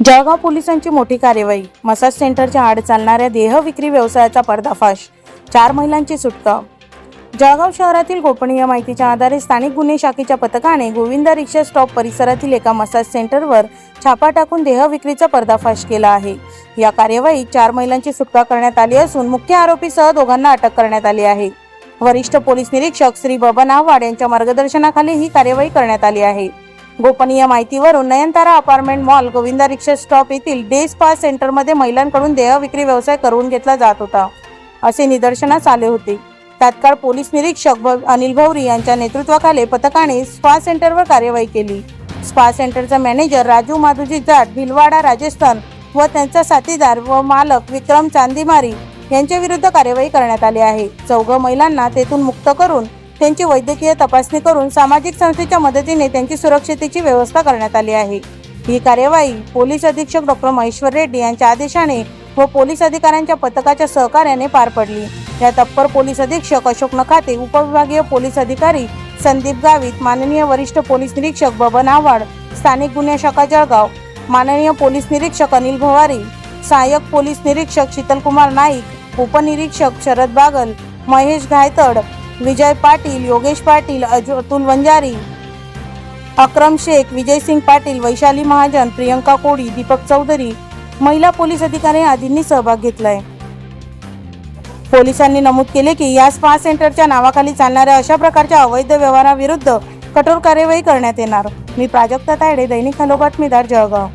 जळगाव पोलिसांची मोठी कार्यवाही मसाज सेंटरच्या आड चालणाऱ्या देह विक्री व्यवसायाचा पर्दाफाश चार महिलांची सुटका. जळगाव शहरातील गोपनीय माहितीच्या आधारे स्थानिक गुन्हे शाखेच्या पथकाने गोविंदा रिक्षा स्टॉप परिसरातील एका मसाज सेंटरवर छापा टाकून देह विक्रीचा पर्दाफाश केला आहे. या कार्यवाहीत चार महिलांची सुटका करण्यात आली असून मुख्य आरोपीसह दोघांना अटक करण्यात आली आहे. वरिष्ठ पोलीस निरीक्षक श्री बबन आव्हाड यांच्या मार्गदर्शनाखाली ही कार्यवाही करण्यात आली आहे. गोपनीय माहितीवरून Nayantara apartment mall Govinda rickshaw stop येथील डे स्पा सेंटरमध्ये महिलांकडून देह विक्री व्यवसाय करून घेतला जात होता असे निदर्शनास आले होते. तात्काळ पोलीस निरीक्षक भ- अनिल भौरी यांच्या नेतृत्वाखाली पथकाने स्पा सेंटरवर कार्यवाही केली. स्पा सेंटरचा मॅनेजर राजू माधुजी जाट भिलवाडा राजस्थान व त्यांचा साथीदार व मालक विक्रम चांदीमारी यांच्या विरुद्ध कार्यवाही करण्यात आली आहे. चौघ महिलांना तेथून मुक्त करून त्यांची वैद्यकीय तपासणी करून सामाजिक संस्थेच्या मदतीने त्यांची सुरक्षितेची व्यवस्था करण्यात आली आहे. ही कार्यवाही पोलीस अधीक्षक डॉक्टर महेश्वर रेड्डी यांच्या आदेशाने व पोलीस अधिकाऱ्यांच्या पथकाच्या सहकार्याने पार पडली. या तप्पर पोलीस अधीक्षक अशोक नखाते उपविभागीय पोलीस अधिकारी संदीप गावित माननीय वरिष्ठ पोलीस निरीक्षक बबन आव्हाड स्थानिक गुन्हे शाखा जळगाव माननीय पोलीस निरीक्षक अनिल भवारी सहाय्यक पोलीस निरीक्षक शीतलकुमार नाईक उपनिरीक्षक शरद बागल महेश घायतड विजय पाटील योगेश पाटील अतुल वंजारी अक्रम शेख विजयसिंग पाटील वैशाली महाजन प्रियंका कोडी दीपक चौधरी महिला पोलीस अधिकारी आदींनी सहभाग घेतलाय. पोलिसांनी नमूद केले की या स्पा सेंटरच्या नावाखाली चालणाऱ्या अशा प्रकारच्या अवैध व्यवहाराविरुद्ध कठोर कार्यवाही करण्यात येणार. मी प्राजक्ता तायडे दैनिक हलो बातमीदार जळगाव.